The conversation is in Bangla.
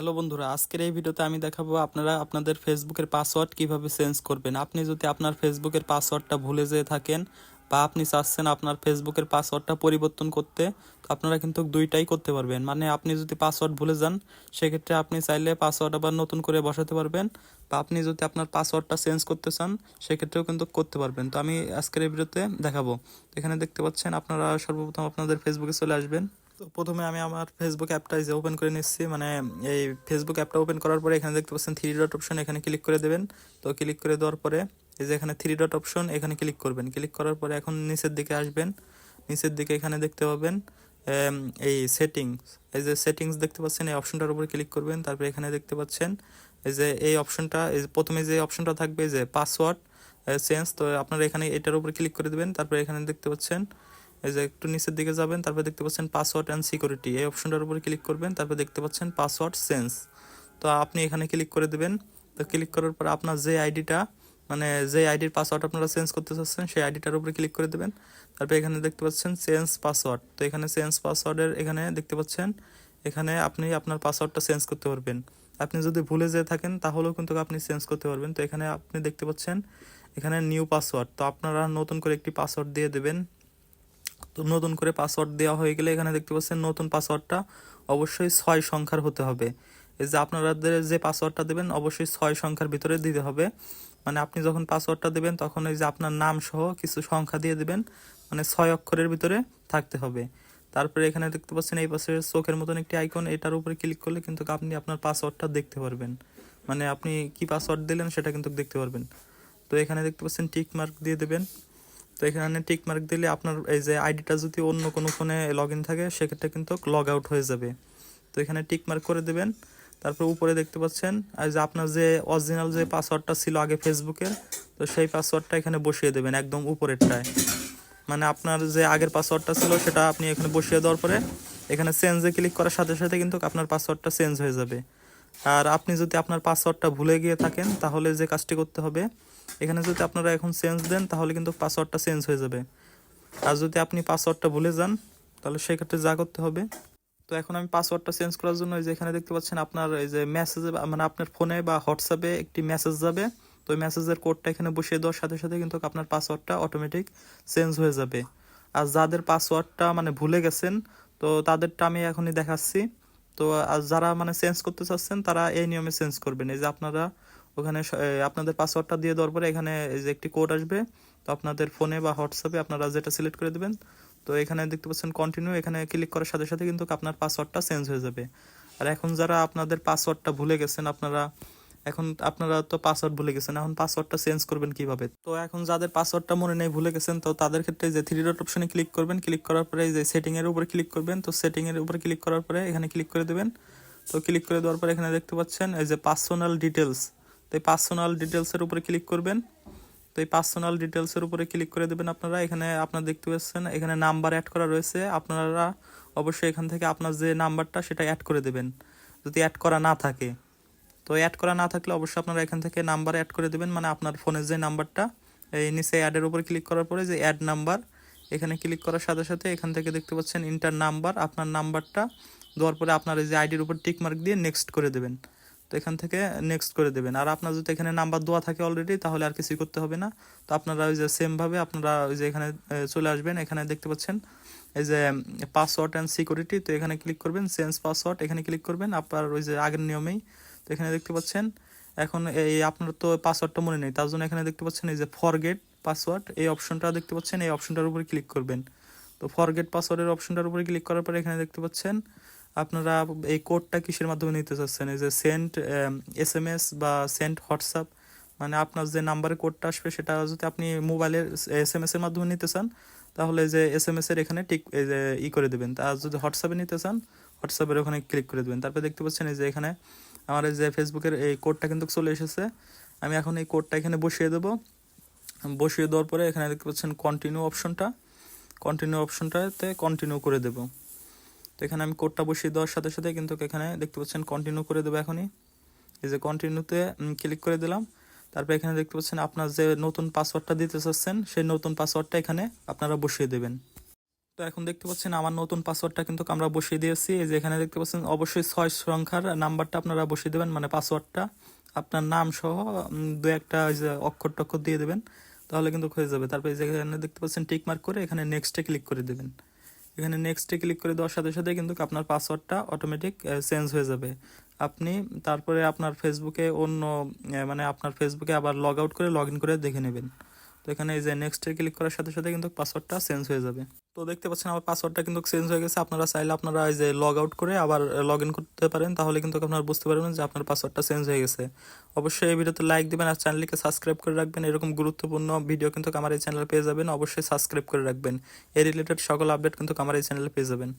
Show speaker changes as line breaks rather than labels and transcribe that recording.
হ্যালো বন্ধুরা, আজকের এই ভিডিওতে আমি দেখাবো আপনারা আপনাদের ফেসবুকের পাসওয়ার্ড কীভাবে চেঞ্জ করবেন। আপনি যদি আপনার ফেসবুকের পাসওয়ার্ডটা ভুলে যেয়ে থাকেন বা আপনি চাচ্ছেন আপনার ফেসবুকের পাসওয়ার্ডটা পরিবর্তন করতে, তো আপনারা কিন্তু দুইটাই করতে পারবেন। মানে আপনি যদি পাসওয়ার্ড ভুলে যান, সেক্ষেত্রে আপনি চাইলে পাসওয়ার্ড আবার নতুন করে বসাতে পারবেন বা আপনি যদি আপনার পাসওয়ার্ডটা চেঞ্জ করতে চান, সেক্ষেত্রেও কিন্তু করতে পারবেন। তো আমি আজকের এই ভিডিওতে দেখাবো। এখানে দেখতে পাচ্ছেন আপনারা সর্বপ্রথম আপনাদের ফেসবুকে চলে আসবেন। তো প্রথমে আমি আমার ফেসবুক অ্যাপটা যে ওপেন করে নিচ্ছি। মানে এই ফেসবুক অ্যাপটা ওপেন করার পরে এখানে দেখতে পাচ্ছেন থ্রি ডট অপশন এখানে ক্লিক করে দেবেন। তো ক্লিক করে দেওয়ার পরে এই যে এখানে থ্রি ডট অপশন এখানে ক্লিক করবেন। ক্লিক করার পরে এখন নিচের দিকে আসবেন। নিচের দিকে এখানে দেখতে পাবেন এই সেটিংস এই যে সেটিংস দেখতে পাচ্ছেন, এই অপশনটার উপর ক্লিক করবেন। তারপরে এখানে দেখতে পাচ্ছেন, এই যে এই অপশনটা এই প্রথমে যে অপশনটা থাকবে যে পাসওয়ার্ড চেঞ্জ তো আপনারা এখানে এটার উপর ক্লিক করে দেবেন। তারপরে এখানে দেখতে পাচ্ছেন এই যে একটু নিচের দিকে যাবেন, তারপরে দেখতে পাচ্ছেন পাসওয়ার্ড অ্যান্ড সিকিউরিটি এই অপশনটার উপরে ক্লিক করবেন, তারপরে দেখতে পাচ্ছেন পাসওয়ার্ড চেঞ্জ তো আপনি এখানে ক্লিক করে দেবেন। তো ক্লিক করার পর আপনার যে আইডিটা মানে যে আইডির পাসওয়ার্ড আপনারা চেঞ্জ করতে চাচ্ছেন, সেই আইডিটার উপরে ক্লিক করে দেবেন। তারপরে এখানে দেখতে পাচ্ছেন চেঞ্জ পাসওয়ার্ড তো এখানে চেঞ্জ পাসওয়ার্ডের এখানে দেখতে পাচ্ছেন, এখানে আপনি আপনার পাসওয়ার্ডটা চেঞ্জ করতে পারবেন। আপনি যদি ভুলে যেয়ে থাকেন, তাহলেও কিন্তু আপনি চেঞ্জ করতে পারবেন। তো এখানে আপনি দেখতে পাচ্ছেন, এখানে নিউ পাসওয়ার্ড তো আপনারা নতুন করে একটি পাসওয়ার্ড দিয়ে দেবেন। নতুন করে পাসওয়ার্ড দেওয়া হয়ে গেলে এখানে দেখতে পাচ্ছেন নতুন পাসওয়ার্ডটা অবশ্যই ছয় সংখ্যার হতে হবে। এই যে আপনাদের যে পাসওয়ার্ডটা দেবেন, অবশ্যই ছয় সংখ্যার ভিতরে দিতে হবে। মানে আপনি যখন পাসওয়ার্ডটা দেবেন, তখন এই যে আপনার নাম সহ কিছু সংখ্যা দিয়ে দেবেন। মানে ছয় অক্ষরের ভিতরে থাকতে হবে। তারপরে এখানে দেখতে পাচ্ছেন এই পাশে চোখের মতন একটি আইকন এটার উপরে ক্লিক করলে কিন্তু আপনি আপনার পাসওয়ার্ডটা দেখতে পারবেন। মানে আপনি কি পাসওয়ার্ড দিলেন সেটা কিন্তু দেখতে পারবেন। তো এখানে দেখতে পাচ্ছেন টিক মার্ক দিয়ে দেবেন। তো এখানে টিক মার্ক দিলে আপনার এই যে আইডিটা যদি অন্য কোনো ফোনে লগ ইন থাকে, সেক্ষেত্রে কিন্তু লগ আউট হয়ে যাবে। তো এখানে টিক মার্ক করে দেবেন। তারপর উপরে দেখতে পাচ্ছেন যে আপনার যে অরিজিনাল যে পাসওয়ার্ডটা ছিল আগে ফেসবুকের তো সেই পাসওয়ার্ডটা এখানে বসিয়ে দেবেন একদম উপরেরটায়। মানে আপনার যে আগের পাসওয়ার্ডটা ছিল, সেটা আপনি এখানে বসিয়ে দেওয়ার পরে, এখানে চেঞ্জে ক্লিক করার সাথে সাথে কিন্তু আপনার পাসওয়ার্ডটা চেঞ্জ হয়ে যাবে। আর আপনি যদি আপনার পাসওয়ার্ডটা ভুলে গিয়ে থাকেন, তাহলে যে কাজটি করতে হবে, এখানে যদি আপনারা এখন চেঞ্জ দেন, তাহলে কিন্তু পাসওয়ার্ডটা চেঞ্জ হয়ে যাবে। আর যদি আপনি পাসওয়ার্ডটা ভুলে যান, তাহলে সেক্ষেত্রে যা করতে হবে, তো এখন আমি পাসওয়ার্ডটা চেঞ্জ করার জন্য এই যে এখানে দেখতে পাচ্ছেন আপনার এই যে মেসেজে মানে আপনার ফোনে বা হোয়াটসঅ্যাপে একটি মেসেজ যাবে, তো ওই মেসেজের কোডটা এখানে বসিয়ে দেওয়ার সাথে সাথে কিন্তু আপনার পাসওয়ার্ডটা অটোমেটিক চেঞ্জ হয়ে যাবে। আর যাদের পাসওয়ার্ডটা মানে ভুলে গেছেন, তো তাদেরটা আমি এখনই দেখাচ্ছি। তো যারা মানে চেঞ্জ করতে চাচ্ছেন, তারা এই নিয়মে চেঞ্জ করবেন। এই যে আপনারা ওখানে আপনাদের পাসওয়ার্ডটা দিয়ে দেওয়ার পরে এখানে এই যে একটি কোড আসবে, তো আপনাদের ফোনে বা হোয়াটসঅ্যাপে আপনারা যেটা সিলেক্ট করে দেবেন, তো এখানে দেখতে পাচ্ছেন কন্টিনিউ এখানে ক্লিক করার সাথে সাথে কিন্তু আপনার পাসওয়ার্ডটা চেঞ্জ হয়ে যাবে। আর এখন যারা আপনাদের পাসওয়ার্ডটা ভুলে গেছেন, আপনারা এখন আপনারা তো পাসওয়ার্ড ভুলে গেছেন, এখন পাসওয়ার্ডটা চেঞ্জ করবেন কীভাবে? তো এখন যাদের পাসওয়ার্ডটা মনে নেই, ভুলে গেছেন, তো তাদের ক্ষেত্রে যে থ্রি ডট অপশনে ক্লিক করবেন ক্লিক করার পরে যে সেটিং এর উপরে ক্লিক করবেন, তো সেটিং এর উপরে ক্লিক করার পরে এখানে ক্লিক করে দেবেন। তো ক্লিক করে দেওয়ার পরে এখানে দেখতে পাচ্ছেন, এই যে পার্সোনাল ডিটেলস তো এই পার্সোনাল ডিটেলসের উপরে ক্লিক করবেন। তো এই পার্সোনাল ডিটেলসের উপরে ক্লিক করে দেবেন আপনারা, এখানে আপনারা দেখতে পাচ্ছেন, এখানে নাম্বার অ্যাড করা রয়েছে, আপনারা অবশ্যই এখান থেকে আপনার যে নাম্বারটা সেটা অ্যাড করে দেবেন। যদি অ্যাড করা না থাকে। তো অ্যাড করা না থাকলে অবশ্যই আপনারা এখান থেকে নাম্বার অ্যাড করে দেবেন। মানে আপনার ফোনের যে নাম্বারটা এই নিচে অ্যাডের উপর ক্লিক করার পরে যে অ্যাড নাম্বার এখানে ক্লিক করার সাথে সাথে এখান থেকে দেখতে পাচ্ছেন ইন্টার নাম্বার আপনার নাম্বারটা দেওয়ার পরে আপনার এই যে আইডির উপর টিক মার্ক দিয়ে নেক্সট করে দেবেন। তো এখান থেকে নেক্সট করে দেবেন। আর আপনার যদি এখানে নাম্বার দেওয়া থাকে অলরেডি তাহলে আর কিছুই করতে হবে না। তো আপনারা ওই যে সেমভাবে আপনারা ওই যে এখানে চলে আসবেন। এখানে দেখতে পাচ্ছেন এই যে পাসওয়ার্ড অ্যান্ড সিকিউরিটি তো এখানে ক্লিক করবেন। চেঞ্জ পাসওয়ার্ড এখানে ক্লিক করবেন। আপনার ওই যে আগের নিয়মেই তো এখানে দেখতে পাচ্ছেন, এখন এই আপনার তো পাসওয়ার্ডটা মনে নেই, তার জন্য এখানে দেখতে পাচ্ছেন এই যে ফরগেট পাসওয়ার্ড এই অপশনটা দেখতে পাচ্ছেন, এই অপশনটার উপরে ক্লিক করবেন। তো ফরগেট পাসওয়ার্ডের অপশনটার উপরে ক্লিক করার পরে এখানে দেখতে পাচ্ছেন, আপনারা এই কোডটা কিসের মাধ্যমে নিতে চাচ্ছেন? এই যে সেন্ট এস এম এস বা সেন্ট হোয়াটসঅ্যাপ মানে আপনার যে নাম্বারে কোডটা আসবে, সেটা যদি আপনি মোবাইলের এস এম এস এর মাধ্যমে নিতে চান, তাহলে যে এস এম এস এর এখানে টিক ই করে দেবেন। আর যদি হোয়াটসঅ্যাপে নিতে চান হোয়াটসঅ্যাপের ওখানে ক্লিক করে দেবেন। তারপরে দেখতে পাচ্ছেন এই যে এখানে আমার এই যে ফেসবুকের এই কোডটা কিন্তু চলে এসেছে। আমি এখন এই কোডটা এখানে বসিয়ে দেবো। বসিয়ে দেওয়ার পরে এখানে দেখতে পাচ্ছেন কন্টিনিউ অপশনটা কন্টিনিউ অপশনটাতে কন্টিনিউ করে দেবো। তো এখানে আমি কোডটা বসিয়ে দেওয়ার সাথে সাথে কিন্তু এখানে দেখতে পাচ্ছেন কন্টিনিউ করে দেবো এখনই। এই যে কন্টিনিউতে ক্লিক করে দিলাম। তারপর এখানে দেখতে পাচ্ছেন আপনার যে নতুন পাসওয়ার্ডটা দিতে চাচ্ছেন, সেই নতুন পাসওয়ার্ডটা এখানে আপনারা বসিয়ে দেবেন। তো এখন দেখতে পাচ্ছেন আমার নতুন পাসওয়ার্ডটা কিন্তু আমরা বসিয়ে দিয়েছি। এই যে এখানে দেখতে পাচ্ছেন, অবশ্যই ছয় সংখ্যার নাম্বারটা আপনারা বসিয়ে দেবেন মানে পাসওয়ার্ডটা আপনার নাম সহ দু একটা ওই যে অক্ষর টক্ষর দিয়ে দেবেন, তাহলে কিন্তু হয়ে যাবে। তারপরে যেখানে দেখতে পাচ্ছেন টিক মার্ক করে এখানে নেক্সটে ক্লিক করে দেবেন। এখানে নেক্সটে ক্লিক করে দেওয়ার সাথে সাথে কিন্তু আপনার পাসওয়ার্ডটা অটোমেটিক চেঞ্জ হয়ে যাবে। আপনি তারপরে আপনার ফেসবুকে অন্য মানে আপনার ফেসবুকে আবার লগ আউট করে লগ ইন করে দেখে নেবেন। তো এখানে এই যে নেক্সটে ক্লিক করার সাথে সাথে কিন্তু পাসওয়ার্ডটা চেঞ্জ হয়ে যাবে। তো দেখতে পাচ্ছেন আমার পাসওয়ার্ডটা কিন্তু চেঞ্জ হয়ে গেছে। আপনারা চাইলে আপনারা এই যে লগ আউট করে আবার লগ ইন করতে পারেন, তাহলে কিন্তু আপনারা বুঝতে পারবেন যে আপনার পাসওয়ার্ডটা চেঞ্জ হয়ে গেছে। অবশ্যই এই ভিডিওতে লাইক দিবেন আর চ্যানেলকে সাবস্ক্রাইব করে রাখবেন। এরকম গুরুত্বপূর্ণ ভিডিও কিন্তু আমার এই চ্যানেলে পেয়ে যাবেন। অবশ্যই সাবস্ক্রাইব করে রাখবেন। এই রিলেটেড সকল আপডেট কিন্তু আমার এই চ্যানেলে পেয়ে যাবেন।